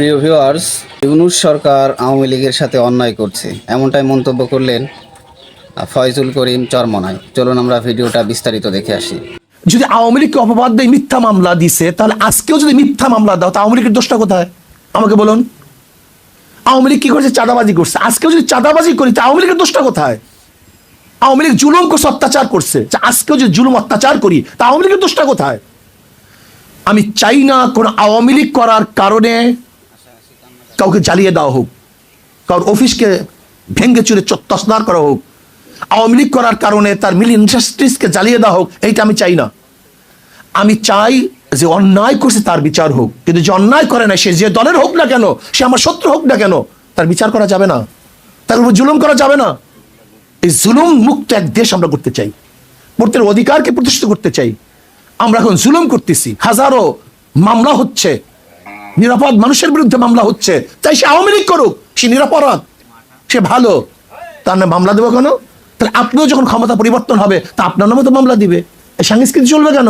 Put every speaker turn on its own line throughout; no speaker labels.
প্রিয় ইউনুস সরকার আওয়ামী লীগের সাথে অন্যায় করছে। এমনটাই মন্তব্য করলেন ফয়জুল করিম চরমনায়। চলুন আমরা ভিডিওটা বিস্তারিত দেখে আসি।
যদি আওয়ামী লীগকে অপবাদ দিয়ে মিথ্যা মামলা দিছে, তাহলে আজকেও যদি মিথ্যা মামলা দাও, তা আওয়ামী লীগের দোষটা কোথায়? আমাকে বলুন। আওয়ামী লীগ কি করছে? চাঁদাবাজি করছে। আজকেও যদি চাঁদাবাজি করি, তা আওয়ামী লীগের দোষটা কোথায়? আওয়ামী লীগ জুলুম করছে অত্যাচার করছে। আজকেও যদি জুলুম অত্যাচার করি, তা আওয়ামী লীগের দোষটা কোথায়? আমি চাই না কোনো আওয়ামী লীগ করার কারণে কাউকে জ্বালিয়ে দেওয়া হোক, কারোর অফিসকে ভেঙ্গে চুরে তসনার করা হোক, আওয়ামী লীগ করার কারণে তার মিল ইন্ডাস্ট্রিজকে জ্বালিয়ে দেওয়া হোক, এইটা আমি চাই না। আমি চাই যে অন্যায় করছে তার বিচার হোক, কিন্তু যে অন্যায় করে না সে যে দলের হোক না কেন, সে আমার শত্রু হোক না কেন, তার বিচার করা যাবে না। তার উপর জুলুম করা যাবে না। এই জুলুম মুক্ত এক দেশ আমরা করতে চাই। প্রত্যেক অধিকারকে প্রতিষ্ঠিত করতে চাই। আমরা এখন জুলুম করতেছি। হাজারো মামলা হচ্ছে নিরাপদ মানুষের বিরুদ্ধে মামলা হচ্ছে। তাই সে আওয়ামী লীগ করুক, সে নিরাপরাধ, সে ভালো। তার নামে মামলা দেবো কেন? তাহলে আপনিও যখন ক্ষমতা পরিবর্তন হবে, তা আপনার নামে তো মামলা দিবে। এই সংস্কৃতি চলবে কেন?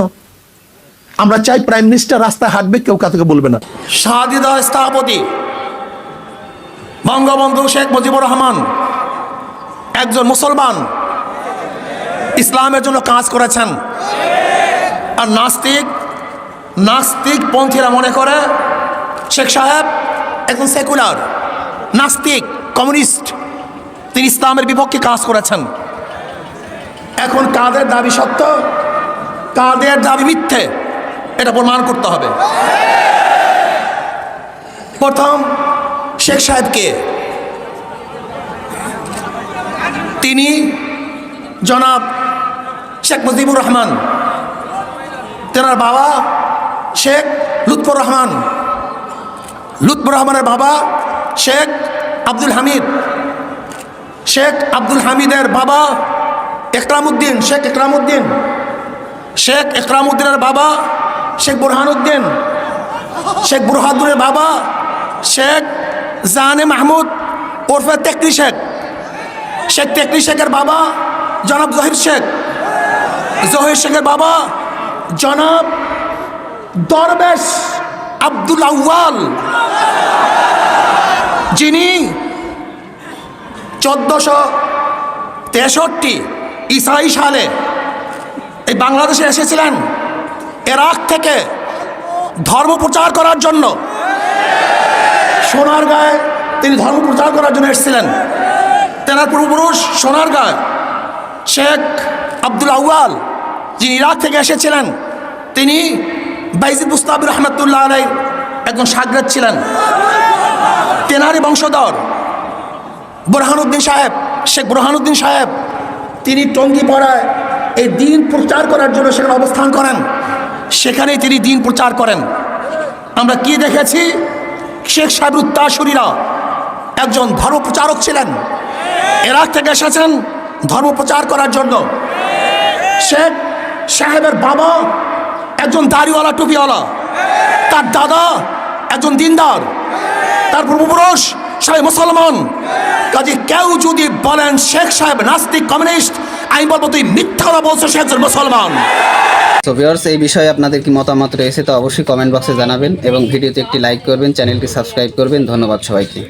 আমরা চাই প্রাইম মিনিস্টার রাস্তায় হাঁটবে, কেউ কাউকে বলবে না।
শাহাদিদা স্থপতি, বঙ্গবন্ধু শেখ মুজিবুর রহমান, একজন মুসলমান, ইসলামের জন্য কাজ করেছেন। আর নাস্তিক নাস্তিক পন্থীরা মনে করে শেখ সাহেব একজন সেকুলার, নাস্তিক, কমিউনিস্ট। তিনি ইসলামের বিপক্ষে কাজ করেছেন। এখন কাদের দাবি সত্য? কাদের দাবি মিথ্যে? এটা প্রমাণ করতে হবে। প্রথম, শেখ সাহেবকে তিনি জনাব শেখ মুজিবুর রহমান, তেনার বাবা শেখ লুৎফর রহমান লুৎফর রহমানের বাবা শেখ আব্দুল হামিদ। শেখ আব্দুল হামিদের বাবা একরামুদ্দিন, শেখ একরামুদ্দিন। শেখ একরামুদ্দিনের বাবা শেখ বুরহানুদ্দিন। শেখ বুরহাদুরের বাবা শেখ জাহানে মাহমুদ ওরফে তেকরি শেখ। শেখ তেকরি শেখের বাবা জনাব জহির শেখ। জহির শেখের বাবা জনাব দরবেশ আব্দুল আউয়াল। যিনি চোদ্দশো তেষট্টি ইসাই সালে এই বাংলাদেশে এসেছিলেন এরাক থেকে ধর্ম প্রচার করার জন্য। সোনার গায়ে তিনি ধর্ম প্রচার করার জন্য এসেছিলেন। তেনার পূর্বপুরুষ সোনার গায়ে শেখ আব্দুল আউয়াল, যিনি ইরাক থেকে এসেছিলেন, তিনি বাইজিদ মুস্তাবির রহমতুল্লাহ আলাই একজন সাগরেদ ছিলেন। তেনারি বংশধর বুরহানুদ্দিন সাহেব, শেখ বুরহানুদ্দিন সাহেব। তিনি টঙ্গি পড়ায় এই দিন প্রচার করার জন্য সেখানে অবস্থান করেন। সেখানেই তিনি দিন প্রচার করেন। আমরা কি দেখেছি? শেখ সাহেব উত্তাসুরীরা একজন ধর্ম প্রচারক ছিলেন। এরাক থেকে এসেছেন ধর্ম প্রচার করার জন্য। শেখ সাহেবের বাবা একজন দাড়িওয়ালা, টুপিওয়ালা। তার দাদা একজন দিনদার। তার পূর্বপুরুষ সবাই মুসলমান। কাজে কেউ যদি বলেন শেখ সাহেব নাস্তিক, কমিউনিস্ট, আমি বলব, তুই মিথ্যা বলছো সে একজন মুসলমান।
তো ভিউয়ার্স এই বিষয়ে আপনাদের কি মতামত রয়েছে তো অবশ্যই কমেন্ট বক্সে জানাবেন এবং ভিডিওতে একটি লাইক করবেন, চ্যানেলটি সাবস্ক্রাইব করবেন। ধন্যবাদ সবাইকে।